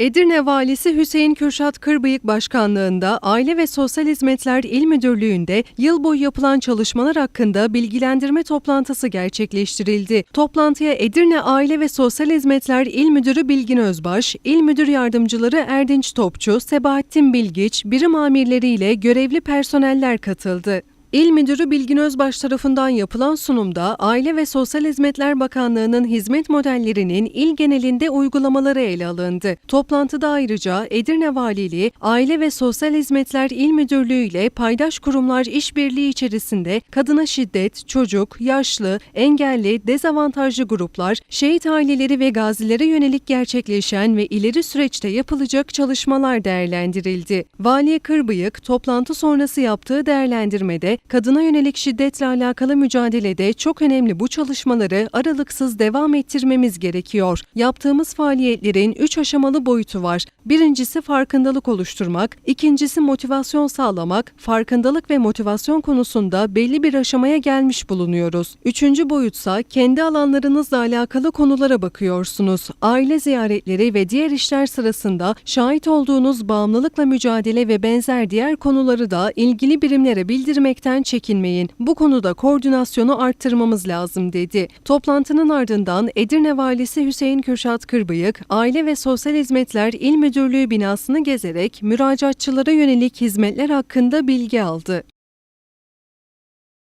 Edirne Valisi Hüseyin Kürşat Kırbıyık Başkanlığında Aile ve Sosyal Hizmetler İl Müdürlüğü'nde yıl boyu yapılan çalışmalar hakkında bilgilendirme toplantısı gerçekleştirildi. Toplantıya Edirne Aile ve Sosyal Hizmetler İl Müdürü Bilgin Özbaş, İl Müdür Yardımcıları Erdinç Topçu, Sebahattin Bilgiç, birim amirleriyle görevli personeller katıldı. İl Müdürü Bilgin Özbaş tarafından yapılan sunumda Aile ve Sosyal Hizmetler Bakanlığı'nın hizmet modellerinin il genelinde uygulamaları ele alındı. Toplantıda ayrıca Edirne Valiliği, Aile ve Sosyal Hizmetler İl Müdürlüğü ile paydaş kurumlar işbirliği içerisinde kadına şiddet, çocuk, yaşlı, engelli, dezavantajlı gruplar, şehit aileleri ve gazilere yönelik gerçekleşen ve ileri süreçte yapılacak çalışmalar değerlendirildi. Vali Kırbıyık, toplantı sonrası yaptığı değerlendirmede kadına yönelik şiddetle alakalı mücadelede çok önemli bu çalışmaları aralıksız devam ettirmemiz gerekiyor. Yaptığımız faaliyetlerin üç aşamalı boyutu var. Birincisi farkındalık oluşturmak, ikincisi motivasyon sağlamak, farkındalık ve motivasyon konusunda belli bir aşamaya gelmiş bulunuyoruz. Üçüncü boyutsa kendi alanlarınızla alakalı konulara bakıyorsunuz. Aile ziyaretleri ve diğer işler sırasında şahit olduğunuz bağımlılıkla mücadele ve benzer diğer konuları da ilgili birimlere bildirmekten çekinmeyin. Bu konuda koordinasyonu arttırmamız lazım dedi. Toplantının ardından Edirne Valisi Hüseyin Kürşat Kırbıyık, Aile ve Sosyal Hizmetler İl Müdürlüğü binasını gezerek müracaatçılara yönelik hizmetler hakkında bilgi aldı.